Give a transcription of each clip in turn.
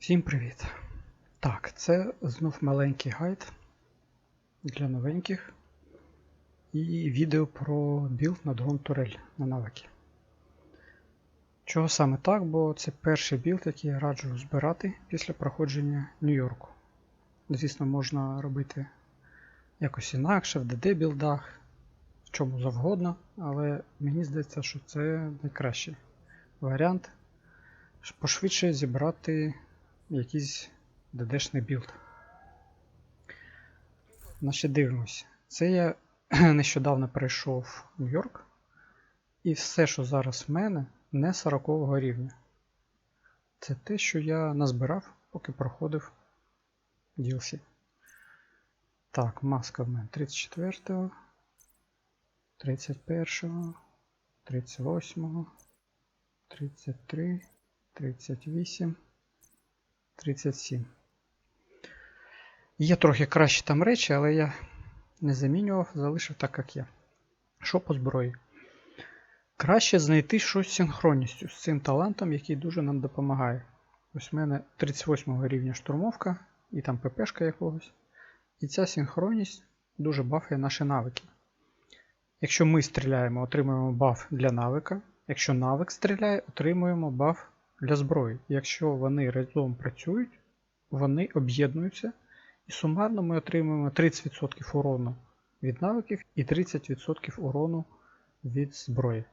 Всім привіт! Так, це знов маленький гайд для новеньких і відео про білд на дрон турель на навики. Чого саме так, бо це перший білд, який я раджу збирати після проходження Нью-Йорку. Звісно, можна робити якось інакше, в ДД білдах, в чому завгодно, але мені здається, що це найкращий варіант пошвидше зібрати якийсь ДДшний білд. Значить, дивимось. Це я нещодавно перейшов в Нью-Йорк. І все, що зараз в мене, не 40 рівня. Це те, що я назбирав, поки проходив DLC. Так, маска в мене 34, 31, 38, 33, 38. 37. Є трохи кращі там речі, але я не замінював, залишив так, як є. Що по зброї? Краще знайти щось з синхронністю з цим талантом, який дуже нам допомагає. Ось в мене 38 рівня штурмовка і там ППшка якогось. І ця синхронність дуже бафає наші навики. Якщо ми стріляємо, отримуємо баф для навика. Якщо навик стріляє, отримуємо баф для зброї. Якщо вони разом працюють, вони об'єднуються, і сумарно ми отримуємо 30% урону від навиків і 30% урону від зброї.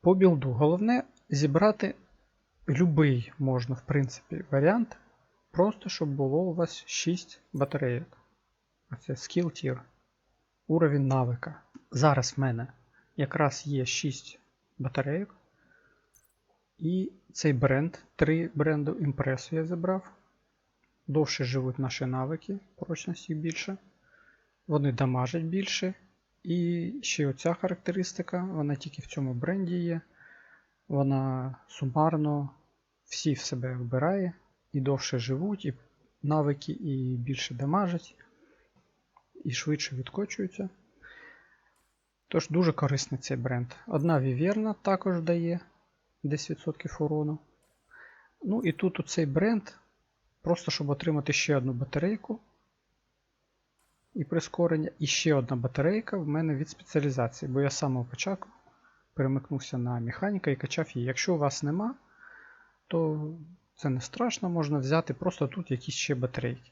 По білду головне зібрати будь-який можна, в принципі, варіант, просто щоб було у вас 6 батарейок. Оце skill tier. Уровень навика. Зараз в мене якраз є 6 батарейок. І цей бренд, три бренду імпресу я забрав. Довше живуть наші навики, прочності більше. Вони дамажать більше. І ще оця характеристика, вона тільки в цьому бренді є. Вона сумарно всі в себе вбирає. І довше живуть, і навики, і більше дамажать, і швидше відкочуються. Тож дуже корисний цей бренд. Одна віверна також дає 10% урону. Ну і тут цей бренд, просто щоб отримати ще одну батарейку і прискорення. І ще одна батарейка в мене від спеціалізації, бо я з самого початку перемикнувся на механіка і качав її. Якщо у вас нема, то це не страшно, можна взяти просто тут якісь ще батарейки.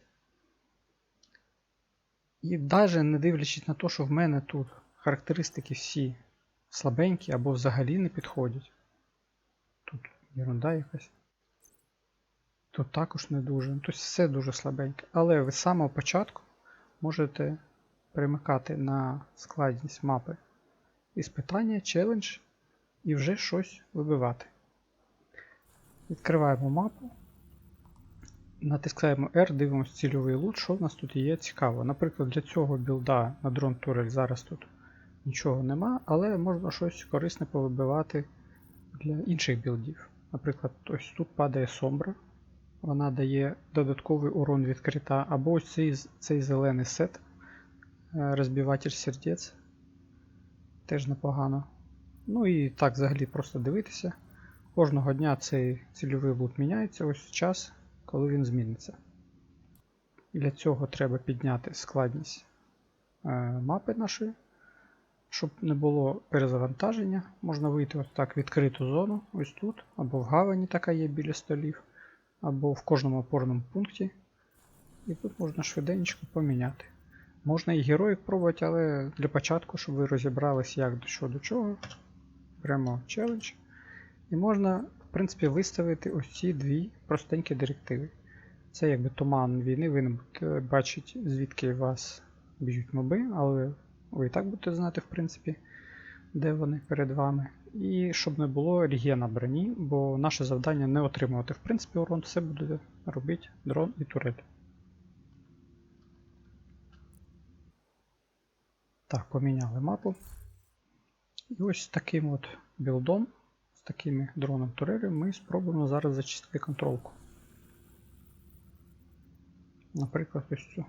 І навіть не дивлячись на те, що в мене тут характеристики всі слабенькі або взагалі не підходять. Тут ерунда якась. Тут також не дуже. Тобто все дуже слабеньке. Але ви з самого початку можете перемикати на складність мапи іспитання, челендж і вже щось вибивати. Відкриваємо мапу. Натискаємо R, дивимося цільовий лут, що в нас тут є цікаво. Наприклад, для цього білда на дрон турель зараз тут нічого нема, але можна щось корисне повибивати для інших білдів. Наприклад, ось тут падає Сомбра, вона дає додатковий урон від крита, або ось цей цей зелений сет, е, розбиватель сердець. Теж непогано. Ну і так взагалі просто дивитися. Кожного дня цей цільовий лут міняється, ось час, коли він зміниться. Для цього треба підняти складність е, мапи нашої. Щоб не було перезавантаження, можна вийти ось так в відкриту зону, ось тут, або в гавані така є біля столів, або в кожному опорному пункті. І тут можна швиденько поміняти. Можна і героїк пробувати, але для початку, щоб ви розібрались, як до що до чого. Беремо челендж. І можна, в принципі, виставити ось ці дві простенькі директиви. Це якби туман війни, ви не будете бачити, звідки вас б'ють моби, але ви і так будете знати, в принципі, де вони перед вами. І щоб не було регена броні, бо наше завдання не отримувати. В принципі, урон все буде робити дрон і турель. Так, поміняли мапу. І ось з таким от білдом, з такими дроном турелями ми спробуємо зараз зачистити контролку. Наприклад, ось цю.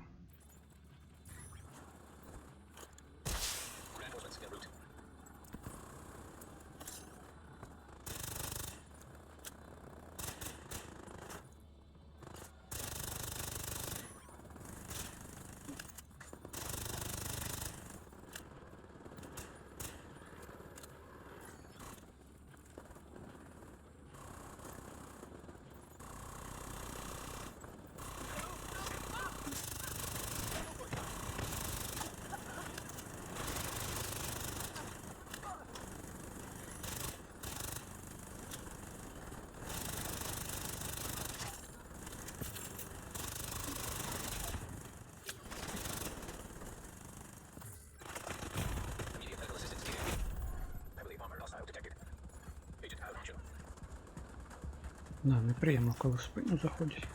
Да, неприємно, коли в спину заходять.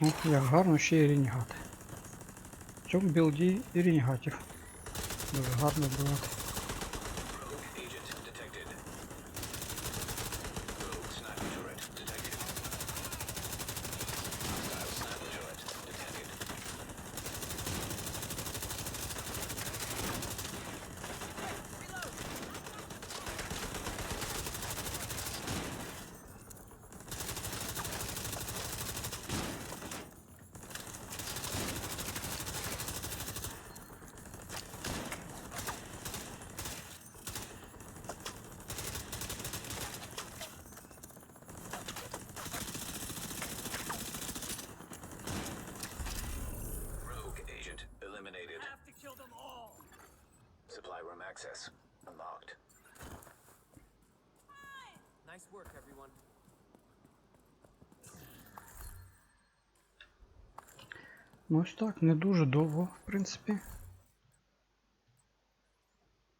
Ох, як гарно ще і ренігати. В цьому білді і ренігатів. Дуже гарно вбивати. Access unlocked. Nice work, everyone. Ну ось так, не дуже довго, в принципі.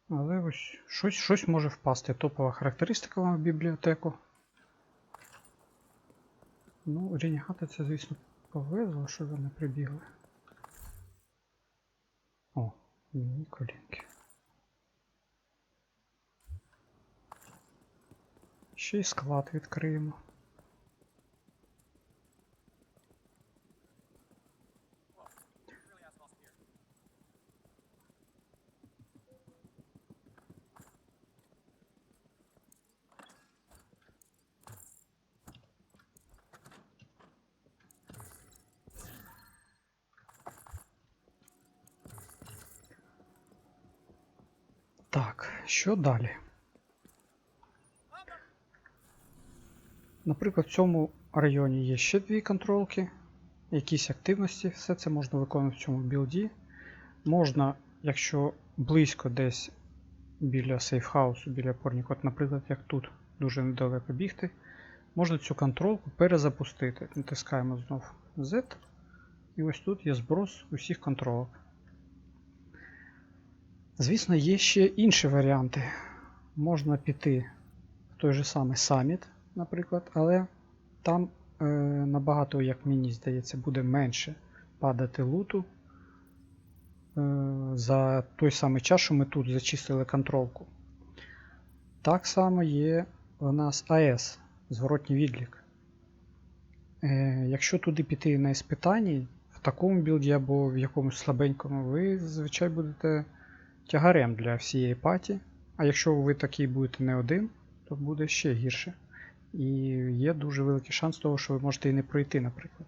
Але ось щось, щось може впасти. Топова характеристика вам в бібліотеку. Ну, ренігати це, звісно, повезло, що вони прибігли. О, мені колінки. Ще й склад відкриємо. Так, що далі? Наприклад, в цьому районі є ще дві контролки, якісь активності, все це можна виконувати в цьому білді. Можна, якщо близько десь біля сейфхаусу, біля порніку, от, наприклад, як тут дуже недалеко бігти, можна цю контролку перезапустити. Натискаємо знов Z, і ось тут є зброс усіх контролок. Звісно, є ще інші варіанти. Можна піти в той же самий саміт, наприклад, але там е, набагато, як мені здається, буде менше падати луту е, за той самий час, що ми тут зачистили контролку. Так само є у нас АЕС, зворотній відлік. Е, якщо туди піти на іспитанні, в такому білді або в якомусь слабенькому, ви зазвичай будете тягарем для всієї паті. А якщо ви такий будете не один, то буде ще гірше. І є дуже великий шанс того, що ви можете і не пройти, наприклад.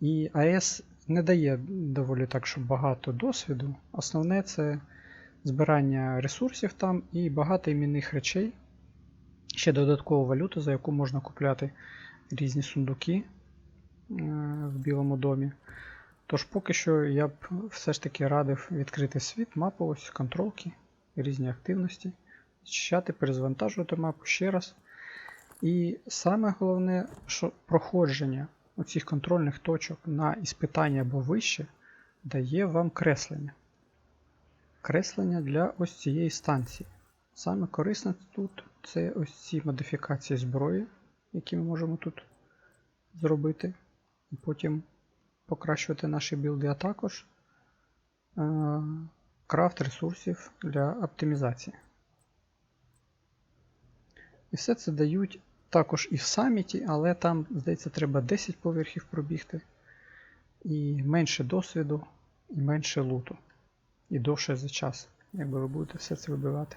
І АЕС не дає доволі так, щоб багато досвіду. Основне це збирання ресурсів там і багато іменних речей. Ще додаткова валюта, за яку можна купляти різні сундуки е, в Білому домі. Тож поки що я б все ж таки радив відкрити світ, мапу, ось контролки, різні активності. зчищати, перезвантажувати мапу ще раз. І саме головне, що проходження оцих контрольних точок на іспитання або вище дає вам креслення. Креслення для ось цієї станції. Саме корисне тут це ось ці модифікації зброї, які ми можемо тут зробити. І потім покращувати наші білди, а також е, крафт ресурсів для оптимізації. І все це дають також і в саміті, але там, здається, треба 10 поверхів пробігти, і менше досвіду, і менше луту. І довше за час, якби ви будете все це вибивати.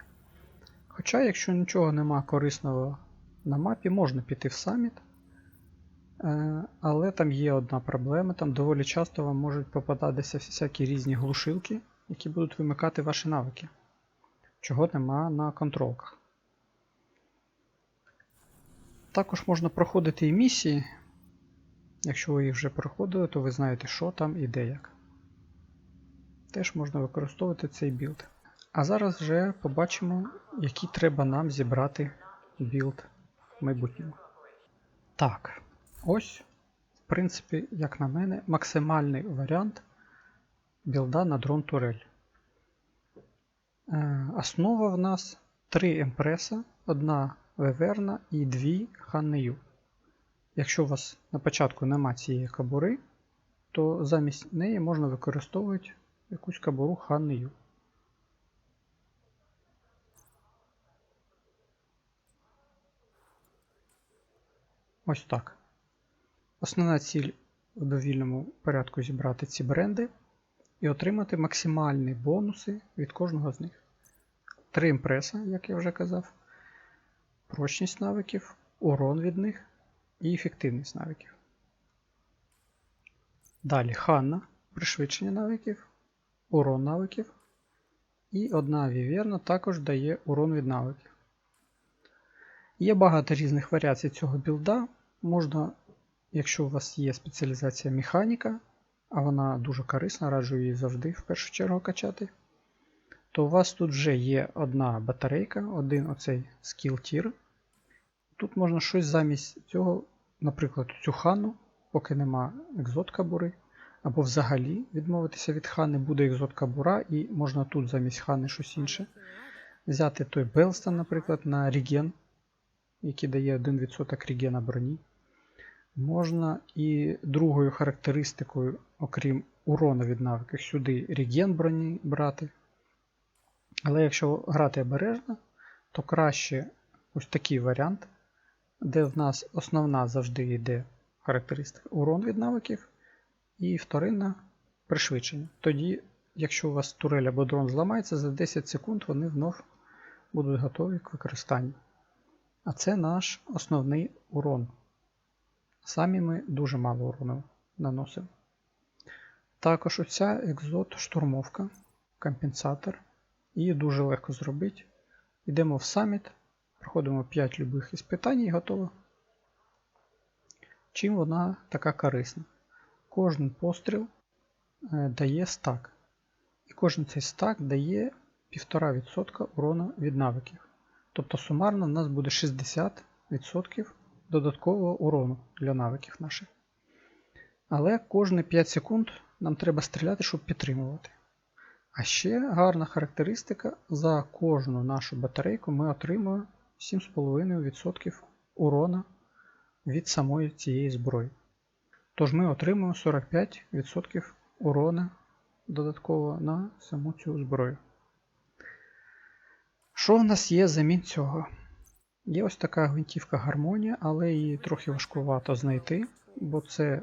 Хоча, якщо нічого нема корисного на мапі, можна піти в саміт. Е, Але там є одна проблема, там доволі часто вам можуть попадатися всякі різні глушилки, які будуть вимикати ваші навики, чого нема на контролках. Також можна проходити і місії. Якщо ви їх вже проходили, то ви знаєте, що там і де як. Теж можна використовувати цей білд. А зараз вже побачимо, який треба нам зібрати білд в майбутньому. Так, ось, в принципі, як на мене, максимальний варіант білда на дрон турель. Е, Основа в нас три емпреса, одна веверна і дві ханнею. Якщо у вас на початку нема цієї кабури, то замість неї можна використовувати якусь кабуру ханнею. Ось так. Основна ціль в довільному порядку зібрати ці бренди і отримати максимальні бонуси від кожного з них. Три імпреса, як я вже казав, прочність навиків, урон від них і ефективність навиків. Далі Ханна, пришвидшення навиків, урон навиків. І одна віверна також дає урон від навиків. Є багато різних варіацій цього білда. Можна, якщо у вас є спеціалізація механіка, а вона дуже корисна, раджу її завжди в першу чергу качати, то у вас тут вже є одна батарейка, один оцей скіл тір. Тут можна щось замість цього, наприклад, цю хану, поки нема екзот кабури, або взагалі відмовитися від хани, буде екзот кабура, і можна тут замість хани щось інше. Взяти той Белстон, наприклад, на реген, який дає 1% регена броні. Можна і другою характеристикою, окрім урону від навиків, сюди реген броні брати. Але якщо грати обережно, то краще ось такий варіант, де в нас основна завжди йде характеристика урон від навиків, і вторинна пришвидшення. Тоді, якщо у вас турель або дрон зламається, за 10 секунд вони знов будуть готові к використанню. А це наш основний урон. Самі ми дуже мало урону наносимо. Також оця екзот штурмовка, компенсатор. Її дуже легко зробити. Йдемо в саміт, проходимо 5 любих іспитань і готово. Чим вона така корисна? Кожен постріл е, дає стак. І кожен цей стак дає 1,5% урону від навиків. Тобто сумарно в нас буде 60% додаткового урону для навиків наших. Але кожні 5 секунд нам треба стріляти, щоб підтримувати. А ще гарна характеристика: за кожну нашу батарейку ми отримуємо 7,5% урона від самої цієї зброї. Тож ми отримуємо 45% урона додатково на саму цю зброю. Що в нас є замін цього? Є ось така гвинтівка гармонія, але її трохи важкувато знайти, бо це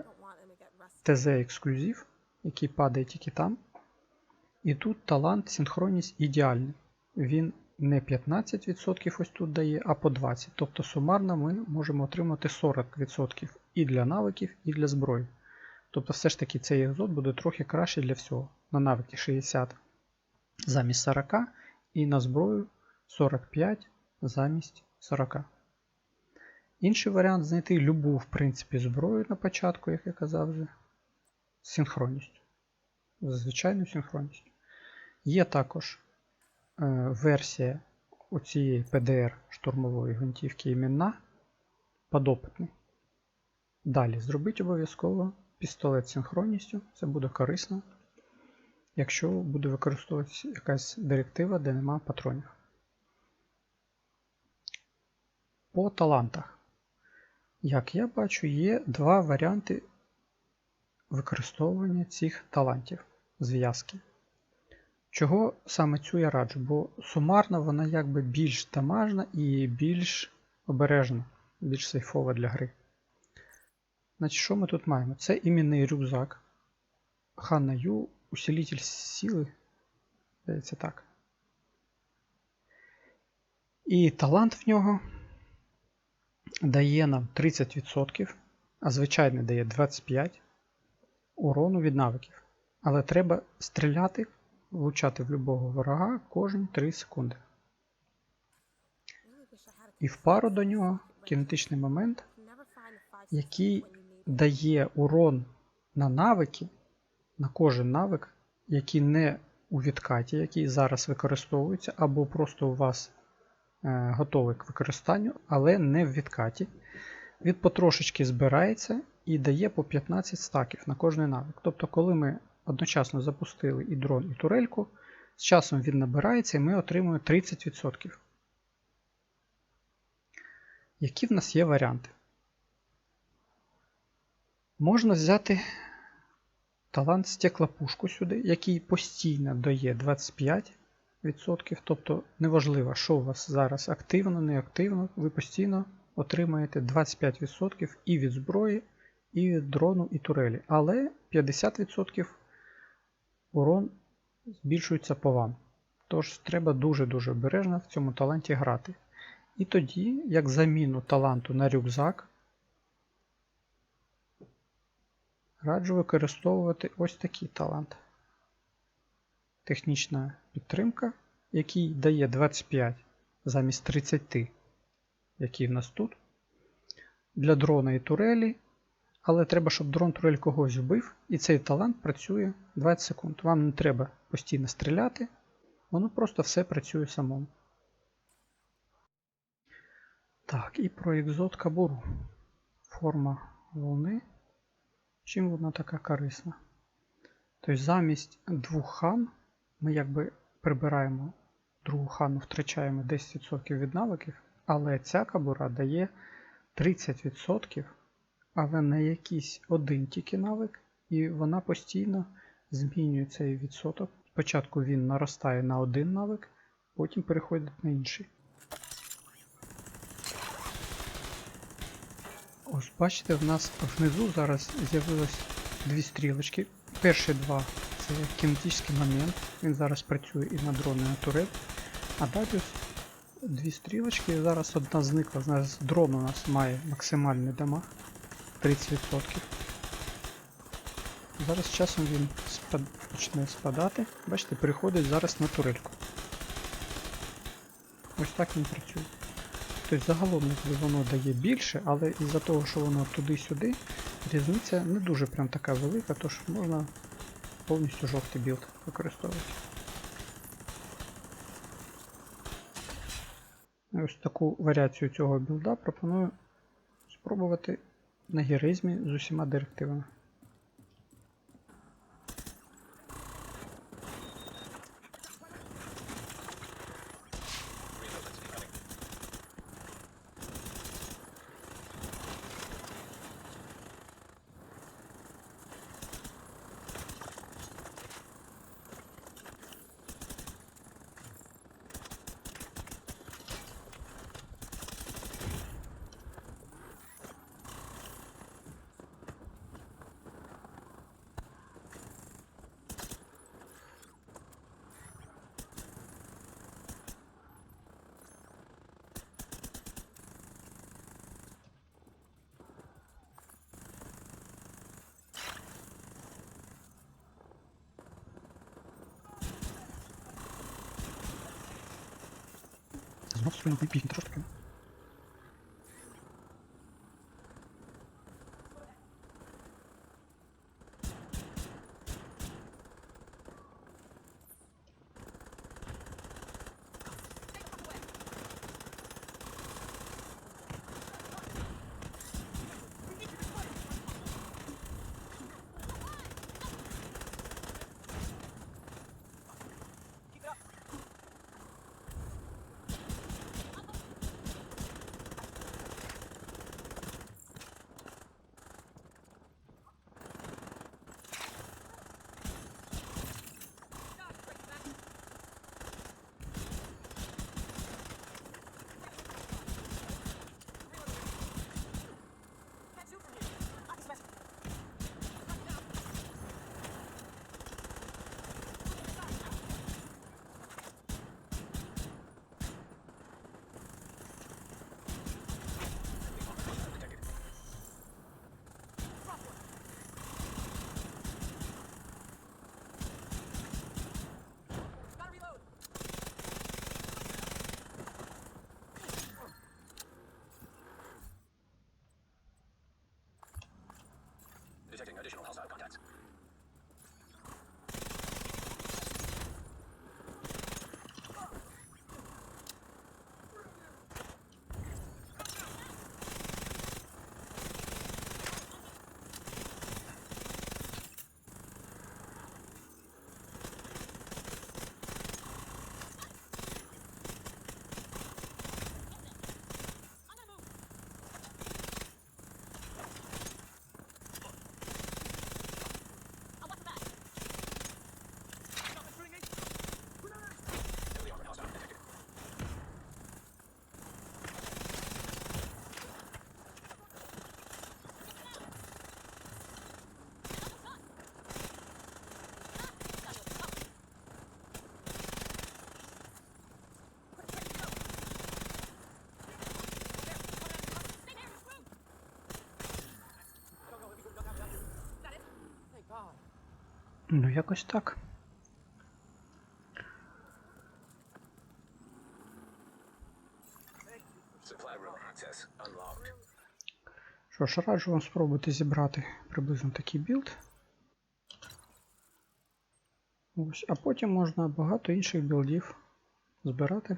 ТЗ ексклюзив, який падає тільки там. І тут талант синхронність ідеальний. Він не 15% ось тут дає, а по 20%. Тобто сумарно ми можемо отримати 40% і для навиків, і для зброї. Тобто, все ж таки цей екзот буде трохи краще для всього. На навики 60 замість 40, і на зброю 45 замість 40. Інший варіант знайти любу, в принципі, зброю на початку, як я казав вже, з синхронністю. З звичайною синхронністю. Є також е, версія у цієї ПДР штурмової гвинтівки іменна подопитний. Далі зробіть обов'язково пістолет з синхронністю, це буде корисно, якщо буде використовуватися якась директива, де нема патронів. По талантах. Як я бачу, є два варіанти використовування цих талантів зв'язки. Чого саме цю я раджу? Бо сумарно вона якби більш дамажна і більш обережна, більш сейфова для гри. Значить, що ми тут маємо? Це іменний рюкзак. Ханна Ю, усилитель сили. Здається так. І талант в нього дає нам 30%, а звичайний дає 25% урону від навиків. Але треба стріляти, влучати в любого ворога кожні 3 секунди. І в пару до нього кінетичний момент, який дає урон на навики, на кожен навик, який не у відкаті, який зараз використовується, або просто у вас е, готовий к використанню, але не в відкаті. Він потрошечки збирається і дає по 15 стаків на кожний навик. Тобто, коли ми одночасно запустили і дрон, і турельку, з часом він набирається і ми отримуємо 30%. Які в нас є варіанти? Можна взяти талант стеклопушку сюди, який постійно дає 25%. Тобто неважливо, що у вас зараз активно, не активно, ви постійно отримаєте 25% і від зброї, і від дрону, і турелі. Але 50% урон збільшується по вам. Тож треба дуже-дуже обережно в цьому таланті грати. І тоді, як заміну таланту на рюкзак, раджу використовувати ось такий талант. Технічна підтримка, який дає 25 замість 30, який в нас тут. Для дрона і турелі. Але треба, щоб дрон турель когось вбив, і цей талант працює 20 секунд. Вам не треба постійно стріляти, воно просто все працює самому. Так, і про екзот кабуру. Форма волни. Чим вона така корисна? Тобто замість двох хан ми якби прибираємо другу хану, втрачаємо 10% від навиків, але ця кабура дає 30%, але на якийсь один тільки навик, і вона постійно змінює цей відсоток. Спочатку він наростає на один навик, потім переходить на інший. Ось бачите, в нас внизу зараз з'явилось дві стрілочки. Перші два це кінетичний момент. Він зараз працює і на дрон, і на турель. А далі дві стрілочки. Зараз одна зникла. Зараз дрон у нас має максимальний дамаг 30%. Зараз часом він спад... почне спадати. Бачите, переходить зараз на турельку. Ось так він працює. Тобто загалом воно дає більше, але із-за того, що воно туди-сюди, різниця не дуже прям така велика, тож можна повністю жовтий білд використовувати. Ось таку варіацію цього білда пропоную спробувати на героїзмі з усіма директивами. Знов свою пікнути, що ж Detecting additional health. Ну, якось так. Що ж, раджу вам спробувати зібрати приблизно такий білд. Ось, а потім можна багато інших білдів збирати.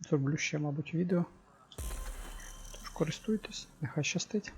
Зроблю ще, мабуть, відео. Тож користуйтесь, нехай щастить.